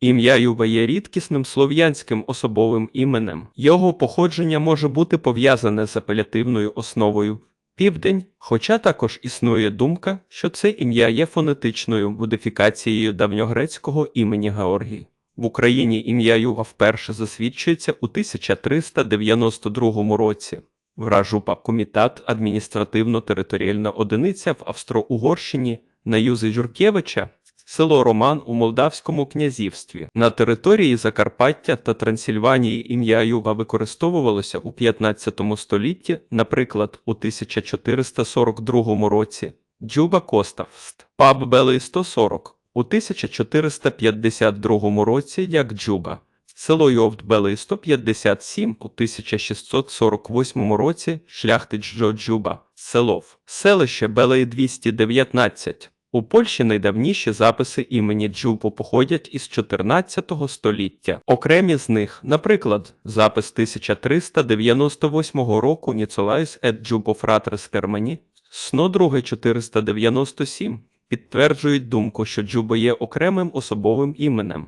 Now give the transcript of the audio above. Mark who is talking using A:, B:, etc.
A: Ім'я Юба є рідкісним слов'янським особовим іменем. Його походження може бути пов'язане з апелятивною основою південь, хоча також існує думка, що це ім'я є фонетичною модифікацією давньогрецького імені Георгій. В Україні ім'я Юга вперше засвідчується у 1392 році. Вражупа комітат адміністративно-територіальна одиниця в Австро-Угорщині на Юзи Журкевича, село Роман у Молдавському князівстві. На території Закарпаття та Трансильванії ім'я Юга використовувалося у 15 столітті, наприклад, у 1442 році. Джуба Коставст, паб Белий 140, у 1452 році як Джуба. Село Йовт Белий 157 у 1648 році шляхтич Джо Джуба, селов, селище Белий 219. У Польщі найдавніші записи імені Джубо походять із 14 століття. Окремі з них, наприклад, запис 1398 року Ніцолайс ет Джубо Фратрес Термені, сно 2 497, підтверджують думку, що Джубо є окремим особовим іменем.